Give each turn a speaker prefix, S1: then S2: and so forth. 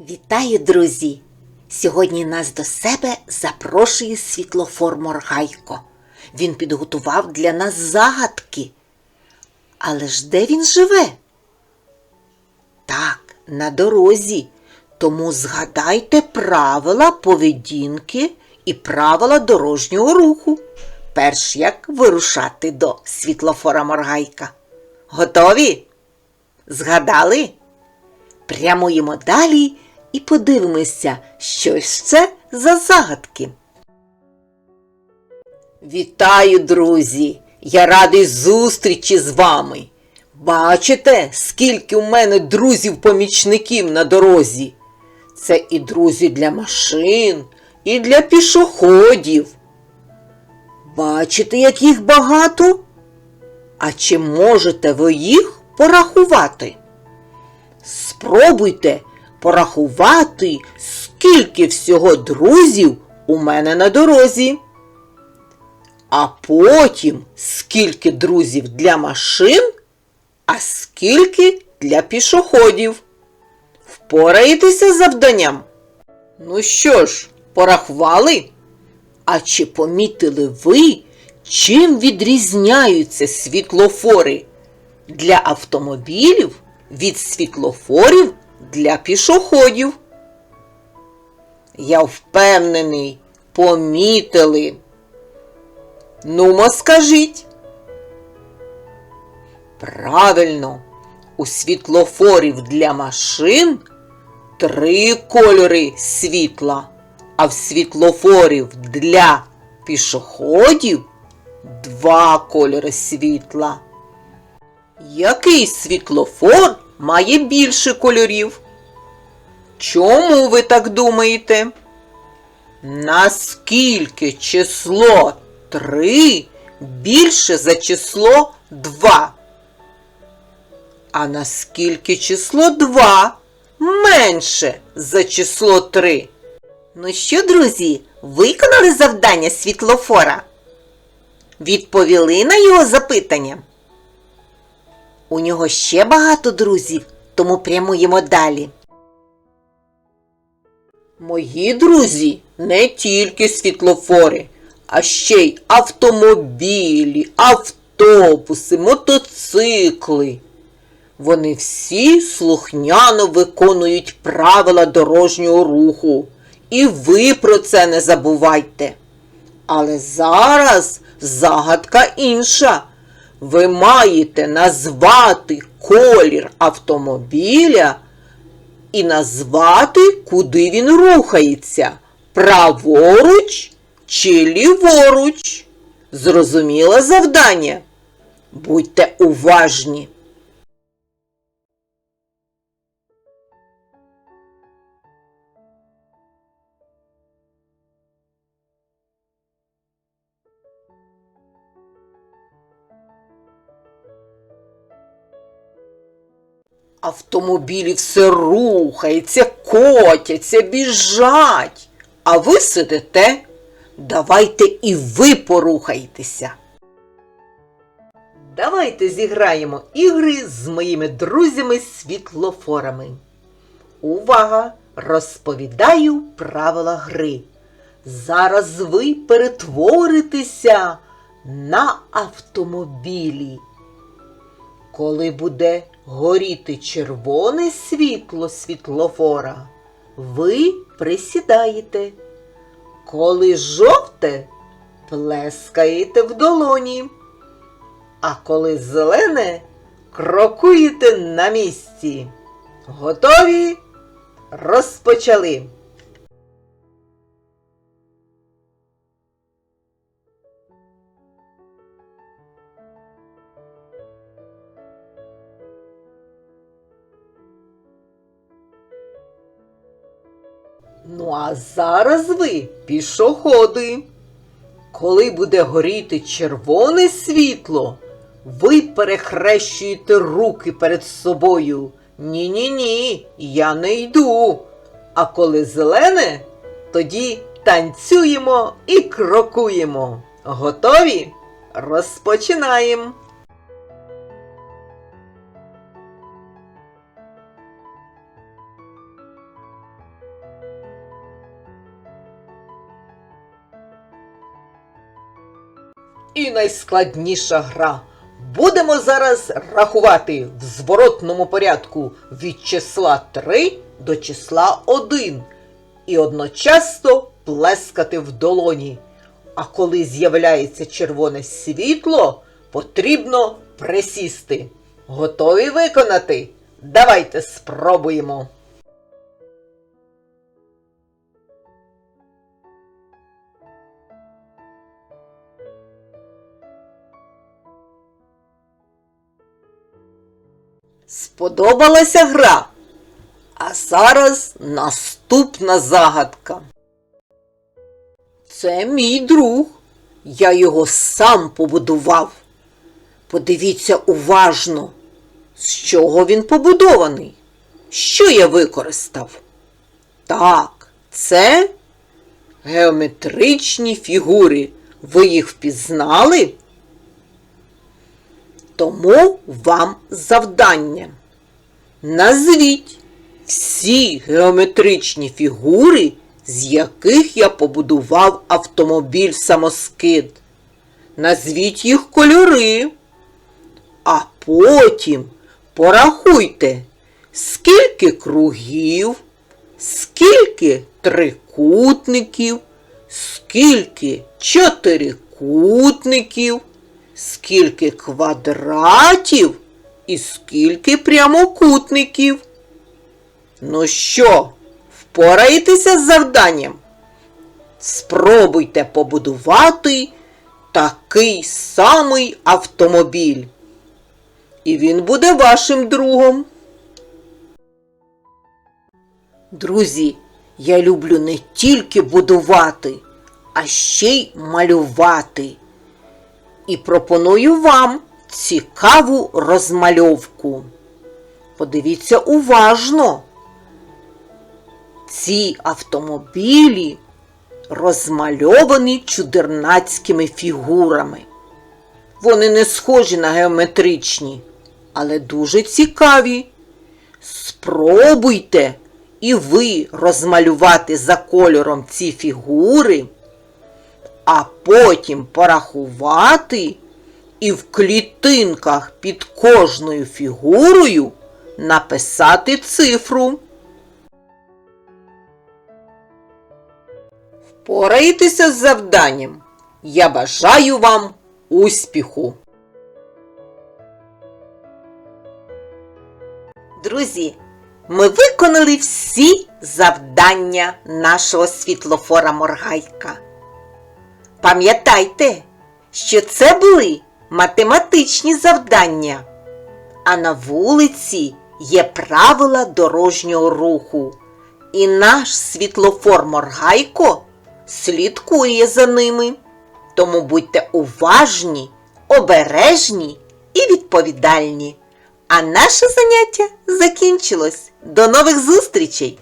S1: Вітаю, друзі! Сьогодні нас до себе запрошує світлофор Моргайко. Він підготував для нас загадки. Але ж де він живе? Так, на дорозі. Тому згадайте правила поведінки і правила дорожнього руху, перш як вирушати до світлофора Моргайка. Готові? Згадали? Прямуємо далі і подивимося, що це за загадки. Вітаю, друзі! Я радий зустрічі з вами. Бачите, скільки у мене друзів-помічників на дорозі? Це і друзі для машин, і для пішоходів. Бачите, як їх багато? А чи можете ви їх порахувати? Спробуйте порахувати, скільки всього друзів у мене на дорозі. А потім скільки друзів для машин, а скільки для пішоходів. Впораєтеся з завданням? Ну що ж, порахували? А чи помітили ви, чим відрізняються світлофори для автомобілів від світлофорів для пішоходів? Я впевнений, помітили. Нумо скажіть. Правильно, у світлофорів для машин три кольори світла, а в світлофорів для пішоходів два кольори світла. Який світлофор має більше кольорів? Чому ви так думаєте? Наскільки число 3 більше за число 2? А наскільки число 2 менше за число 3? Ну що, друзі, виконали завдання світлофора? Відповіли на його запитання? У нього ще багато друзів, тому прямуємо далі. Мої друзі не тільки світлофори, а ще й автомобілі, автобуси, мотоцикли. Вони всі слухняно виконують правила дорожнього руху. І ви про це не забувайте. Але зараз загадка інша. Ви маєте назвати колір автомобіля і назвати, куди він рухається. Праворуч чи ліворуч. Зрозуміле завдання? Будьте уважні. Автомобілі все рухається, котяться, біжать. А ви сидите. Давайте і ви порухайтеся. Давайте зіграємо ігри з моїми друзями-світлофорами. Увага! Розповідаю правила гри. Зараз ви перетворитеся на автомобілі. Коли буде горіти червоне світло світлофора, ви присідаєте. Коли жовте, плескаєте в долоні. А коли зелене, крокуєте на місці. Готові? Розпочали! Ну, а зараз ви пішоходи. Коли буде горіти червоне світло, ви перехрещуєте руки перед собою. Ні-ні ні, я не йду. А коли зелене, тоді танцюємо і крокуємо. Готові? Розпочинаємо. І найскладніша гра. Будемо зараз рахувати в зворотному порядку від числа 3 до числа 1 і одночасно плескати в долоні. А коли з'являється червоне світло, потрібно присісти. Готові виконати? Давайте спробуємо. Сподобалася гра? А зараз наступна загадка. Це мій друг. Я його сам побудував. Подивіться уважно, з чого він побудований. Що я використав? Так, це геометричні фігури. Ви їх впізнали? Тому вам завдання. Назвіть всі геометричні фігури, з яких я побудував автомобіль самоскид. Назвіть їх кольори. А потім порахуйте, скільки кругів, скільки трикутників, скільки чотирикутників, скільки квадратів і скільки прямокутників. Ну що, впораєтеся з завданням? Спробуйте побудувати такий самий автомобіль. І він буде вашим другом. Друзі, я люблю не тільки будувати, а ще й малювати. І пропоную вам цікаву розмальовку. Подивіться уважно. Ці автомобілі розмальовані чудернацькими фігурами. Вони не схожі на геометричні, але дуже цікаві. Спробуйте і ви розмалювати за кольором ці фігури, а потім порахувати і в клітинках під кожною фігурою написати цифру. Впорайтеся з завданням. Я бажаю вам успіху! Друзі, ми виконали всі завдання нашого світлофора Моргайка. Пам'ятайте, що це були математичні завдання, а на вулиці є правила дорожнього руху, і наш світлофор Моргайко слідкує за ними. Тому будьте уважні, обережні і відповідальні. А наше заняття закінчилось. До нових зустрічей!